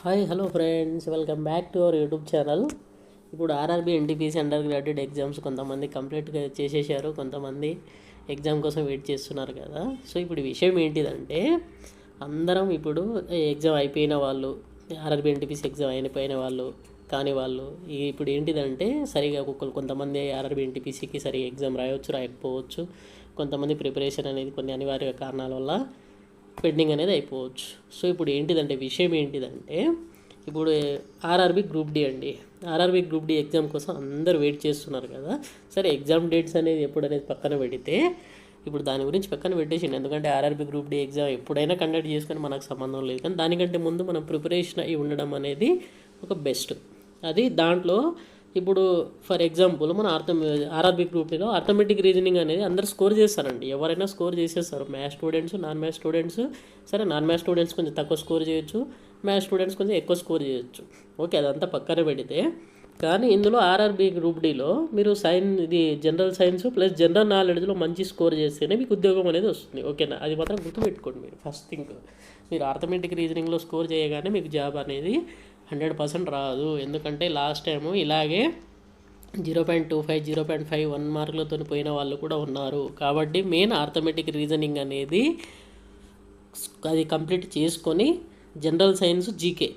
Hi hello friends welcome back to our YouTube channel ఇప్పుడు RRB NTPC undergraduate exams కొంతమంది కంప్లీట్గా చేసేసారు కొంతమంది ఎగ్జామ్ కోసం వెయిట్ చేస్తున్నారు కదా. సో ఇప్పుడు విషయం ఏంటిదంటే అందరం ఇప్పుడు ఎగ్జామ్ అయిపోయిన వాళ్ళు ఆర్ఆర్బీ ఎన్టీపీసీ ఎగ్జామ్ అయిపోయిన వాళ్ళు కాని వాళ్ళు ఇప్పుడు ఏంటిదంటే సరిగా ఒక్కొక్కరు కొంతమంది ఆర్ఆర్బీ ఎన్టీపీసీకి సరిగా ఎగ్జామ్ రాయవచ్చు రాయకపోవచ్చు. కొంతమంది ప్రిపరేషన్ అనేది కొన్ని అనివార్య కారణాల వల్ల పెండింగ్ అనేది అయిపోవచ్చు. సో ఇప్పుడు ఏంటిదంటే విషయం ఏంటిదంటే ఇప్పుడు ఆర్ఆర్బి గ్రూప్ డి అండి. ఆర్ఆర్బి గ్రూప్ డి ఎగ్జామ్ కోసం అందరు వెయిట్ చేస్తున్నారు కదా. సరే ఎగ్జామ్ డేట్స్ అనేది ఎప్పుడు అనేది పక్కన పెడితే ఇప్పుడు దాని గురించి పక్కన పెట్టేసిండు. ఎందుకంటే ఆర్ఆర్బి గ్రూప్ డి ఎగ్జామ్ ఎప్పుడైనా కండక్ట్ చేసుకొని మనకు సంబంధం లేదు. కానీ దానికంటే ముందు మనం ప్రిపరేషన్ అయి ఉండడం అనేది ఒక బెస్ట్. అది దాంట్లో ఇప్పుడు ఫర్ ఎగ్జాంపుల్ మన అర్థం ఆర్ఆర్బీ గ్రూప్లో ఆర్థమెటిక్ రీజనింగ్ అనేది అందరు స్కోర్ చేస్తారండి. ఎవరైనా స్కోర్ చేసేస్తారు. Maths students non maths students సరే నాన్ మ్యాథ్స్ స్టూడెంట్స్ కొంచెం తక్కువ స్కోర్ చేయొచ్చు. మ్యాథ్స్ స్టూడెంట్స్ కొంచెం ఎక్కువ స్కోర్ చేయొచ్చు. ఓకే అదంతా పక్కన పెడితే. కానీ ఇందులో ఆర్ఆర్బి గ్రూప్ డీలో మీరు సైన్ ఇది జనరల్ సైన్స్ ప్లస్ జనరల్ నాలెడ్జ్లో మంచి స్కోర్ చేస్తేనే మీకు ఉద్యోగం అనేది వస్తుంది. ఓకేనా అది మాత్రం గుర్తుపెట్టుకోండి మీరు. ఫస్ట్ థింగ్ మీరు ఆర్థమెటిక్ రీజనింగ్లో స్కోర్ చేయగానే మీకు జాబ్ అనేది హండ్రెడ్ పర్సెంట్ రాదు. ఎందుకంటే లాస్ట్ టైము ఇలాగే zero point two five zero point five one మార్కులతో పోయిన వాళ్ళు కూడా ఉన్నారు. కాబట్టి మెయిన్ ఆర్థమెటిక్ రీజనింగ్ అనేది అది కంప్లీట్ చేసుకొని జనరల్ సైన్స్ జీకే.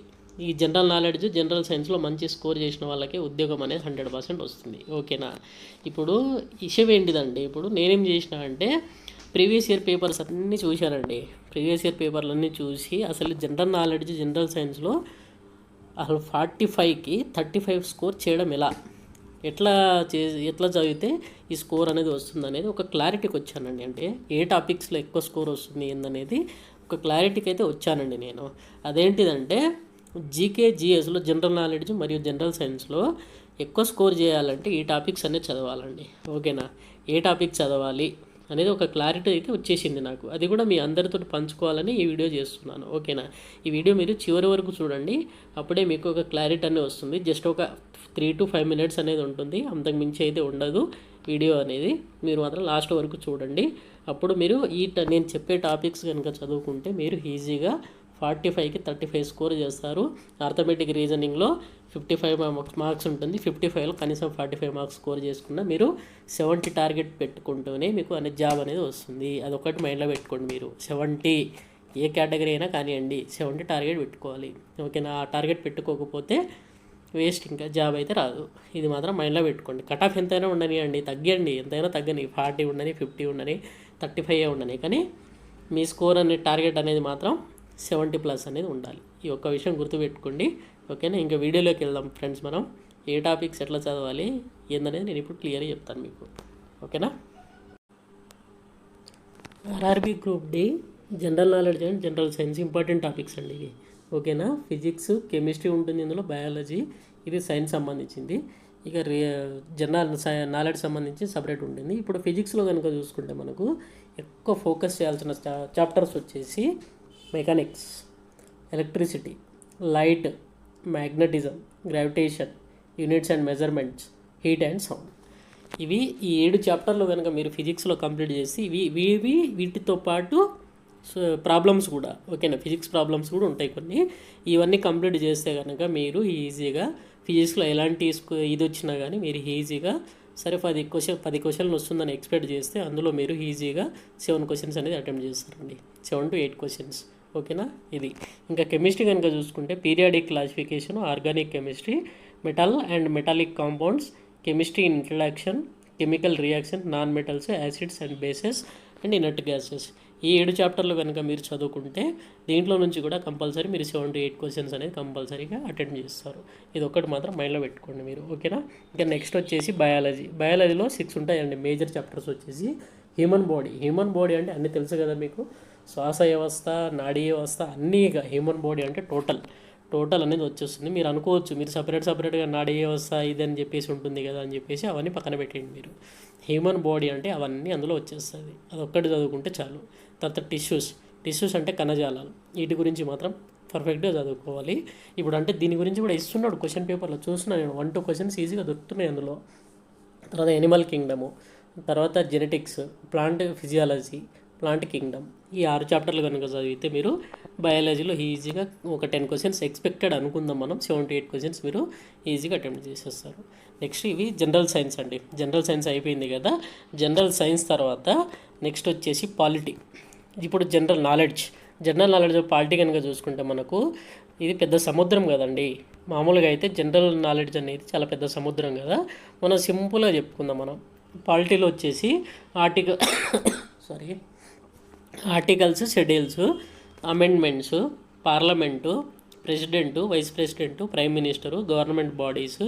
ఈ జనరల్ నాలెడ్జ్ జనరల్ సైన్స్లో మంచి స్కోర్ చేసిన వాళ్ళకి ఉద్యోగం అనేది హండ్రెడ్ పర్సెంట్ వస్తుంది. ఓకేనా? ఇప్పుడు ఇష్యూ ఏంటిదండి ఇప్పుడు నేనేం చేసిన అంటే ప్రీవియస్ ఇయర్ పేపర్స్ అన్నీ చూశానండి. ప్రీవియస్ ఇయర్ పేపర్లన్నీ చూసి అసలు జనరల్ నాలెడ్జ్ జనరల్ సైన్స్లో అసలు ఫార్టీ ఫైవ్కి థర్టీ ఫైవ్ స్కోర్ చేయడం ఎలా? ఎట్లా చే ఎట్లా చదివితే ఈ స్కోర్ అనేది వస్తుంది అనేది ఒక క్లారిటీకి వచ్చానండి అంటే ఏ టాపిక్స్లో ఎక్కువ స్కోర్ వస్తుంది ఏందనేది ఒక క్లారిటీకి అయితే వచ్చానండి నేను. అదేంటిదంటే జీకే జిఎస్లో జనరల్ నాలెడ్జ్ మరియు జనరల్ సైన్స్లో ఎక్కువ స్కోర్ చేయాలంటే ఈ టాపిక్స్ అనేది చదవాలండి. ఓకేనా? ఏ టాపిక్ చదవాలి? అనేది ఒక క్లారిటీ అయితే వచ్చేసింది నాకు. అది కూడా మీ అందరితో పంచుకోవాలని ఈ వీడియో చేస్తున్నాను. ఓకేనా ఈ వీడియో మీరు చివరి వరకు చూడండి. అప్పుడే మీకు ఒక క్లారిటీ అనేది వస్తుంది. జస్ట్ ఒక త్రీ టు ఫైవ్ మినిట్స్ అనేది ఉంటుంది. అంతకు మించి అయితే ఉండదు వీడియో అనేది. మీరు మాత్రం లాస్ట్ వరకు చూడండి. అప్పుడు మీరు ఈ ట- నేను చెప్పే టాపిక్స్ కనుక చదువుకుంటే మీరు ఈజీగా ఫార్టీ ఫైవ్కి థర్టీ ఫైవ్ స్కోర్ చేస్తారు. ఆర్థమెటిక్ రీజనింగ్లో ఫిఫ్టీ ఫైవ్ మార్క్స్ ఉంటుంది. ఫిఫ్టీ ఫైవ్లో కనీసం ఫార్టీ ఫైవ్ మార్క్స్ స్కోర్ చేసుకున్నా మీరు సెవెంటీ టార్గెట్ పెట్టుకుంటూనే మీకు అనే జాబ్ అనేది వస్తుంది. అదొకటి మైండ్లో పెట్టుకోండి మీరు. సెవెంటీ ఏ కేటగిరీ అయినా కానివ్వండి సెవెంటీ టార్గెట్ పెట్టుకోవాలి. ఓకేనా? ఆ టార్గెట్ పెట్టుకోకపోతే వేస్ట్ ఇంకా జాబ్ అయితే రాదు. ఇది మాత్రం మైండ్లో పెట్టుకోండి. కట్ ఆఫ్ ఎంతైనా ఉండని తగ్గండి ఎంతైనా తగ్గని ఫార్టీ ఉండని ఫిఫ్టీ ఉండని థర్టీ ఫైవ్ ఉండని. కానీ మీ స్కోర్ అనే టార్గెట్ అనేది మాత్రం సెవెంటీ ప్లస్ అనేది ఉండాలి. ఈ ఒక్క విషయం గుర్తుపెట్టుకోండి. ఓకేనా? ఇంకా వీడియోలోకి వెళ్దాం ఫ్రెండ్స్ మనం. ఏ టాపిక్స్ ఎట్లా చదవాలి? ఏందనేది నేను ఇప్పుడు క్లియర్గా చెప్తాను మీకు. ఓకేనా? RRB group D general knowledge and general science important topics అండి ఇవి. ఓకేనా? ఫిజిక్స్ కెమిస్ట్రీ ఉంటుంది ఇందులో బయాలజీ ఇది సైన్స్ సంబంధించింది. ఇక రే జనరల్ నాలెడ్జ్ సంబంధించి సపరేట్ ఉంటుంది. ఇప్పుడు ఫిజిక్స్లో కనుక చూసుకుంటే మనకు ఎక్కువ ఫోకస్ చేయాల్సిన చాప్టర్స్ వచ్చేసి mechanics electricity light magnetism gravitation units and measurements heat and sound. ఇవి ఈ ఏడు చాప్టర్లు కనుక మీరు ఫిజిక్స్లో కంప్లీట్ చేసి ఇవి ఇవి వీటితో పాటు ప్రాబ్లమ్స్ కూడా ఓకేనా? ఫిజిక్స్ ప్రాబ్లమ్స్ కూడా ఉంటాయి కొన్ని. ఇవన్నీ కంప్లీట్ చేస్తే కనుక మీరు ఈజీగా ఫిజిక్స్లో ఎలాంటి ఇది వచ్చినా కానీ మీరు ఈజీగా సరే పది క్వశ్చన్ పది క్వశ్చన్లు వస్తుందని ఎక్స్పెక్ట్ చేస్తే అందులో మీరు ఈజీగా సెవెన్ క్వశ్చన్స్ అనేది అటెంప్ట్ చేస్తారండి. Seven to eight questions. ఓకేనా? ఇది. ఇంకా కెమిస్ట్రీ కనుక చూసుకుంటే periodic classification organic chemistry metal and metallic compounds chemistry introduction chemical reaction non metals acids and bases and inert gases. ఈ ఏడు చాప్టర్లు కనుక మీరు చదువుకుంటే దీంట్లో నుంచి కూడా కంపల్సరీ మీరు సెవెంటీ ఎయిట్ క్వశ్చన్స్ అనేది కంపల్సరీగా అటెండ్ చేస్తారు. ఇది ఒక్కటి మాత్రం మైండ్లో పెట్టుకోండి మీరు. ఓకేనా? ఇంకా నెక్స్ట్ వచ్చేసి బయాలజీ బయాలజీలో సిక్స్ ఉంటాయండి. మేజర్ చాప్టర్స్ వచ్చేసి హ్యూమన్ బాడీ. హ్యూమన్ బాడీ అంటే అన్నీ తెలుసు కదా మీకు? శ్వాస వ్యవస్థ నాడీ వ్యవస్థ అన్నీ ఇక హ్యూమన్ బాడీ అంటే టోటల్. టోటల్ అనేది వచ్చేస్తుంది. మీరు అనుకోవచ్చు మీరు సపరేట్ సపరేట్గా నాడీ వ్యవస్థ ఇది అని చెప్పేసి ఉంటుంది కదా అని చెప్పేసి అవన్నీ పక్కన పెట్టేయండి మీరు. హ్యూమన్ బాడీ అంటే అవన్నీ అందులో వచ్చేస్తుంది అది ఒక్కటి చదువుకుంటే చాలు. తర్వాత టిష్యూస్. టిష్యూస్ అంటే కణజాలాలు. వీటి గురించి మాత్రం పర్ఫెక్ట్గా చదువుకోవాలి. ఇప్పుడు అంటే దీని గురించి కూడా ఇస్తున్నాడు క్వశ్చన్ పేపర్లో. చూస్తున్నాను నేను. వన్ టూ క్వశ్చన్స్ ఈజీగా దొరుకుతున్నాయి అందులో. తర్వాత ఎనిమల్ కింగ్డము. తర్వాత genetics plant physiology plant kingdom ఈ ఆరు చాప్టర్లు కనుక చదివితే మీరు బయాలజీలో ఈజీగా ఒక టెన్ క్వశ్చన్స్ ఎక్స్పెక్టెడ్ అనుకుందాం మనం. సెవెంటీ ఎయిట్ క్వశ్చన్స్ మీరు ఈజీగా అటెంప్ట్ చేసేస్తారు. నెక్స్ట్ ఇవి జనరల్ సైన్స్ అండి. జనరల్ సైన్స్ అయిపోయింది కదా. జనరల్ సైన్స్ తర్వాత నెక్స్ట్ వచ్చేసి పాలిటీ ఇప్పుడు general knowledge general knowledge polity కనుక చూసుకుంటే మనకు ఇది పెద్ద సముద్రం కదండి. మామూలుగా అయితే జనరల్ నాలెడ్జ్ అనేది చాలా పెద్ద సముద్రం కదా. మనం సింపుల్గా చెప్పుకుందాం మనం. పాలిటీలో వచ్చేసి article sorry articles schedules amendments parliament president vice president prime minister government bodies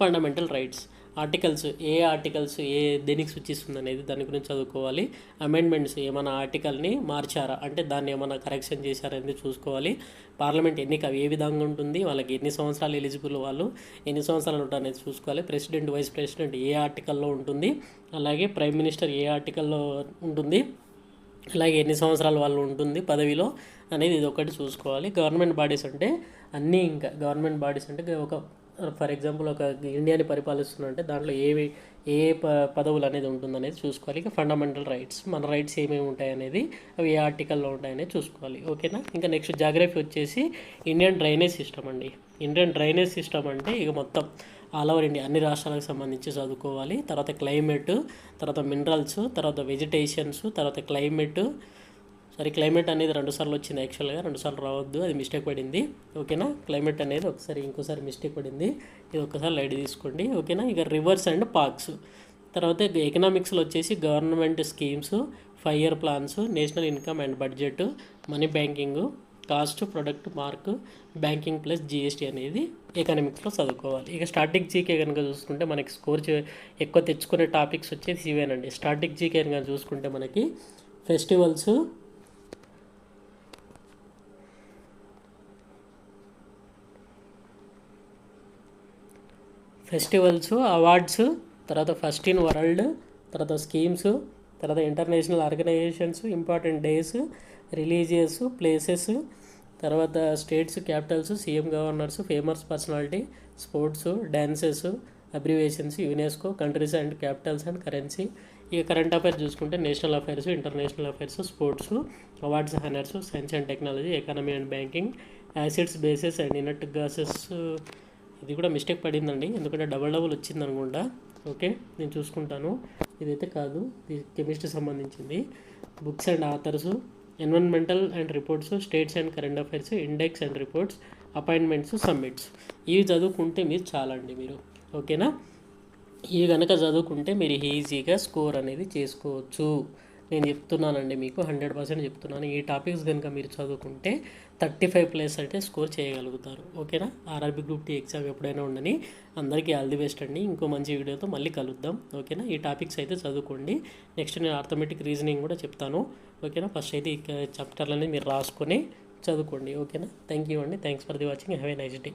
fundamental rights. Articles ఏ ఆర్టికల్స్ ఏ దేనికి సూచిస్తుంది అనేది దాని గురించి చదువుకోవాలి. అమెండ్మెంట్స్ ఏమైనా ఆర్టికల్ని మార్చారా? అంటే దాన్ని ఏమైనా కరెక్షన్ చేశారా అనేది చూసుకోవాలి. పార్లమెంట్ ఎన్నిక ఏ విధంగా ఉంటుంది? వాళ్ళకి ఎన్ని సంవత్సరాలు ఎలిజిబుల్ వాళ్ళు? ఎన్ని సంవత్సరాలు ఉంటారు అనేది చూసుకోవాలి. ప్రెసిడెంట్ వైస్ ప్రెసిడెంట్ ఏ ఆర్టికల్లో ఉంటుంది? అలాగే ప్రైమ్ మినిస్టర్ ఏ ఆర్టికల్లో ఉంటుంది? అలాగే ఎన్ని సంవత్సరాలు వాళ్ళు ఉంటుంది? పదవిలో అనేది ఇది ఒకటి చూసుకోవాలి. గవర్నమెంట్ బాడీస్ అంటే అన్నీ ఇంకా గవర్నమెంట్ బాడీస్ అంటే ఒక ఫర్ ఎగ్జాంపుల్ ఒక ఇండియాని పరిపాలిస్తున్నారంటే దాంట్లో ఏవి ఏ ప పదవులు అనేది ఉంటుందనేది చూసుకోవాలి. ఇక ఫండమెంటల్ రైట్స్ మన రైట్స్ ఏమేమి ఉంటాయి అనేది అవి ఏ ఆర్టికల్లో ఉంటాయనేది చూసుకోవాలి. ఓకేనా? ఇంకా నెక్స్ట్ జాగ్రఫీ వచ్చేసి ఇండియన్ డ్రైనేజ్ సిస్టమ్ అండి. ఇండియన్ డ్రైనేజ్ సిస్టమ్ అంటే ఇక మొత్తం ఆల్ ఓవర్ ఇండియా అన్ని రాష్ట్రాలకు సంబంధించి చదువుకోవాలి. తర్వాత క్లైమేట్ తర్వాత మినరల్స్ తర్వాత వెజిటేషన్స్ తర్వాత క్లైమేట్ సారీ క్లైమేట్ అనేది రెండుసార్లు వచ్చింది యాక్చువల్గా రెండుసార్లు రావద్దు అది మిస్టేక్ పడింది. ఓకేనా? క్లైమేట్ అనేది ఒకసారి ఇంకోసారి మిస్టేక్ పడింది. ఇది ఒకసారి లైట్ తీసుకోండి. ఓకేనా? ఇక రివర్స్ అండ్ పార్క్స్ తర్వాత ఎకనామిక్స్లో వచ్చేసి government schemes five year plans national income and budget money banking cost product mark banking plus GST అనేది ఎకనామిక్స్లో చదువుకోవాలి. ఇక స్టార్టింగ్ జీకే కనుక చూసుకుంటే మనకి స్కోర్ ఎక్కువ తెచ్చుకునే టాపిక్స్ వచ్చేసి ఇవేనండి స్టార్టింగ్ జీకే కనుక చూసుకుంటే మనకి ఫెస్టివల్స్ ఫెస్టివల్స్ అవార్డ్స్ తర్వాత ఫస్ట్ ఇన్ వరల్డ్ తర్వాత స్కీమ్స్ తర్వాత international organisations important days religious places తర్వాత states capitals CM governors famous personality sports dances abbreviations UNESCO countries and capitals and currency. ఇక కరెంట్ అఫైర్స్ చూసుకుంటే national affairs international affairs sports awards honours science and technology economy and banking acids bases and inert gases ఇది కూడా mistake పడిందండి. ఎందుకంటే double double వచ్చింది అనుకుంటా. Okay నేను చూసుకుంటాను. ఇదైతే కాదు. ఇది కెమిస్ట్రీ సంబంధించింది. Books and authors environmental and reports states and current affairs index and reports appointments summits ఇవి చదువుకుంటే మీరు చాలండి మీరు. ఓకేనా ఇవి కనుక చదువుకుంటే మీరు ఈజీగా స్కోర్ అనేది చేసుకోవచ్చు. నేను చెప్తున్నానండి మీకు హండ్రెడ్ పర్సెంట్ చెప్తున్నాను. ఈ టాపిక్స్ కనుక మీరు చదువుకుంటే థర్టీ ఫైవ్ ప్లస్ అయితే స్కోర్ చేయగలుగుతారు. ఓకేనా? ఆర్ఆర్బీ గ్రూప్ టీ ఎగ్జామ్ ఎప్పుడైనా ఉండని అందరికీ ఆల్ ది బెస్ట్ అండి. ఇంకో మంచి వీడియోతో మళ్ళీ కలుద్దాం. ఓకేనా? ఈ టాపిక్స్ అయితే చదువుకోండి. నెక్స్ట్ నేను ఆర్థమెటిక్ రీజనింగ్ కూడా చెప్తాను. ఓకేనా? ఫస్ట్ అయితే ఈ చాప్టర్లని మీరు రాసుకొని చదువుకోండి. ఓకేనా? థ్యాంక్ యూ అండి. Thanks for the watching. Have a nice day.